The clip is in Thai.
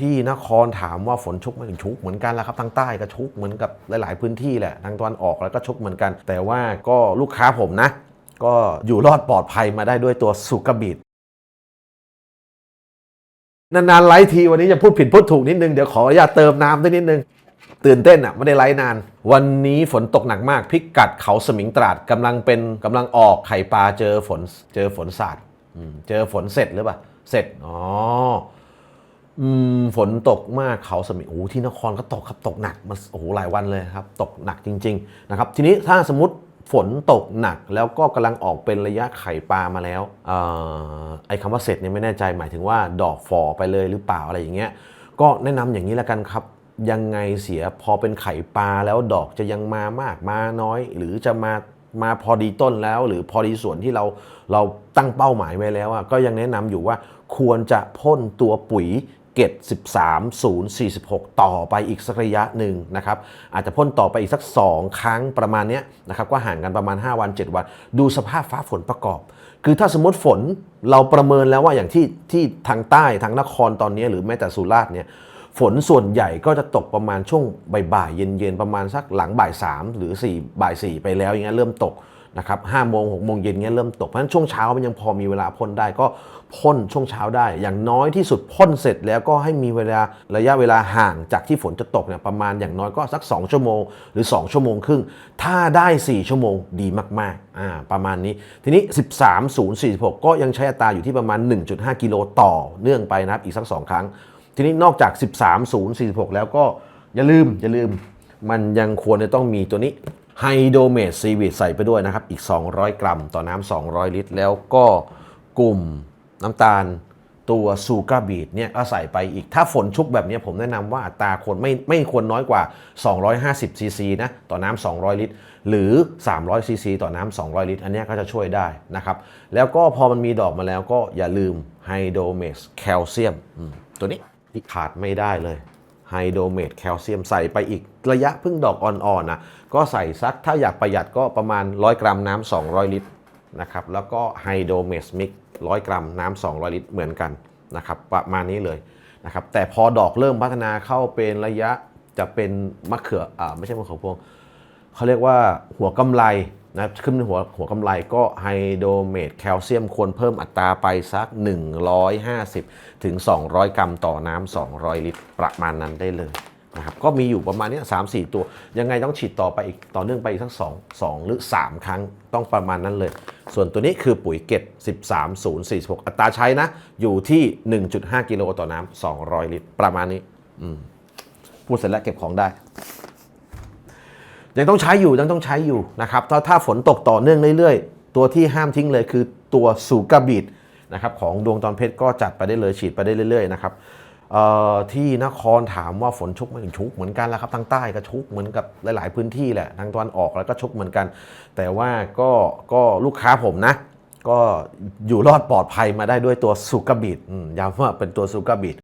ที่นครถามว่าฝนชุกไหมชุกเหมือนกันแล้วครับทางใต้ก็ชุกเหมือนกับหลาย ๆ พื้นที่แหละทางตะวันออกแล้วก็ชุกเหมือนกัน แต่ว่าก็ลูกค้าผมนะ ก็อยู่รอดปลอดภัยมาได้ด้วยตัวสุกบิดนานๆไลฟ์ทีวันนี้จะพูดผิดพูดถูกนิดนึง เดี๋ยวขออนุญาตเติมน้ำด้วยนิดนึง ตื่นเต้นอะไม่ได้ไลฟ์นาน วันนี้ฝนตกหนักมาก พิกัดเขาสมิงตราดกำลังเป็นกำลังออกไข่ปลาเจอฝนเจอฝนสาดเจอฝนเสร็จหรือเปล่าเสร็จอ๋อ อืมฝนตกมากเขาสมิงโอ้ที่นครก็ตกครับตกหนักมาโอ้โหหลายวันเลยครับ ตกหนักจริง ๆ นะครับ ทีนี้ถ้าสมมติฝนตกหนักแล้วก็กำลังออกเป็นระยะไข่ปลามาแล้วออไอ้คำว่าเสร็จเนี่ยไม่แน่ใจหมายถึงว่าดอกฟอไปเลยหรือเปล่าอะไรอย่างเงี้ยก็แนะนำอย่างนี้ล้วกันครับ ยังไงเสียพอเป็นไข่ปลาแล้วดอกจะยังมามากมาน้อย หรือจะมามาพอดีต้นแล้ว หรือพอดีส่วนที่เราเราตั้งเป้าหมายไว้แล้วอะก็ยังแนะนำอยู่ว่าควรจะพ่นตัวปุ๋ย เกต13046 ต่อไปอีกสักระยะหนึ่งนะครับอาจจะพ่นต่อไปอีกสัก 2 ครั้งประมาณเนี้ยนะครับก็ห่างกันประมาณ 5 วัน 7 วัน ดูสภาพฟ้าฝนประกอบ คือถ้าสมมติฝนเราประเมินแล้วว่าอย่างที่ที่ทางใต้ทางนครตอนนี้หรือแม้แต่สุราษฎร์เนี่ยฝนส่วนใหญ่ก็จะตกประมาณช่วงบ่ายๆเย็นๆประมาณสักหลังบ่ายสามหรือ4ี่บ่ายสี่ไปแล้วอย่างเงี้ยเริ่มตก นะครับห้าโมงหกโมงเย็นเงี้ยเริ่มตก เพราะฉะนั้นช่วงเช้ามันยังพอมีเวลาพ่นได้ก็พ่นช่วงเช้าได้ อย่างน้อยที่สุดพ่นเสร็จแล้วก็ให้มีเวลาระยะเวลาห่างจากที่ฝนจะตกเนี่ยประมาณอย่างน้อยก็สัก 2 ชั่วโมง หรือ 2 ชั่วโมงครึ่ง ถ้าได้ 4 ชั่วโมงดีมากๆอ่าประมาณนี้ ทีนี้ 13046 ก็ยังใช้อัตราอยู่ที่ประมาณ 1.5 กิโลต่อเนื่องไปนะครับอีกสัก 2 ครั้ง ทีนี้นอกจาก 13046 แล้วก็อย่าลืมอย่าลืม มันยังควรจะต้องมีตัวนี้ ไฮโดเมดซีวิตใส่ไปด้วยนะครับ อีก 200 กรัมต่อน้ำ200 ลิตร แล้วก็กลุ่มน้ำตาลตัวซูการ์บีดเนี่ยก็ใส่ไปอีกถ้าฝนชุกแบบนี้ผมแนะนำว่าอัตราควรไม่ไม่ควรน้อยกว่า 250ซีซีนะต่อน้ำ200 ลิตร หรือ 300ซีซีต่อน้ำ200 ลิตร อันนี้ก็จะช่วยได้นะครับ แล้วก็พอมันมีดอกมาแล้วก็อย่าลืมไฮโดเมสแคลเซียมตัวนี้ที่ขาดไม่ได้เลย ไฮโดรเมดแคลเซียมใส่ไปอีกระยะพิ่งดอกอ่อนๆนะก็ใส่สักถ้าอยากประหยัดก็ประมาณ 100 กรัมน้ำ200 ลิตรนะครับแล้วก็ไฮโดรเมดมิก100 กรัมน้ำ200 ลิตรเหมือนกันนะครับประมาณนี้เลยนะครับแต่พอดอกเริ่มพัฒนาเข้าเป็นระยะจะเป็นมะเขืออ่าไม่ใช่มะเขือพวงเขาเรียกว่าหัวกำไร นะขึ้นเป็นหัวหัวกำไรก็ไฮโดรเมดแคลเซียมควรเพิ่มอัตราไปสัก 150 ถึง 200 กรัมต่อน้ำ 200 ลิตร ประมาณนั้นได้เลยนะครับก็มีอยู่ประมาณนี้สามสี่ตัว ยังไงต้องฉีดต่อไปอีกต่อเนื่องไปอีกสัก2 2หรือ 3 ครั้งต้องประมาณนั้นเลย ส่วนตัวนี้คือปุ๋ยเกต13046 อัตราใช้นะ อยู่ที่ 1.5 กิโลต่อน้ำ200 ลิตร ประมาณนี้พูดเสร็จแล้วเก็บของได้ ยังต้องใช้อยู่ยังต้องใช้อยู่นะครับถ้าถ้าฝนตกต่อเนื่องเรื่อยๆ ตัวที่ห้ามทิ้งเลยคือตัวสูกาบิดนะครับของดวงตอนเพชรก็จัดไปได้เลยฉีดไปได้เรื่อยๆนะครับที่นครถามว่าฝนชุกไหมชุกเหมือนกันแล้วครับทางใต้ก็ชุกเหมือนกับหลาย ๆ พื้นที่แหละทางตะวันออกแล้วก็ชุกเหมือนกัน แต่ว่าก็ก็ลูกค้าผมนะ ก็อยู่รอดปลอดภัยมาได้ด้วยตัวซูกาบิดย้ำว่าเป็นตัวซูกาบิด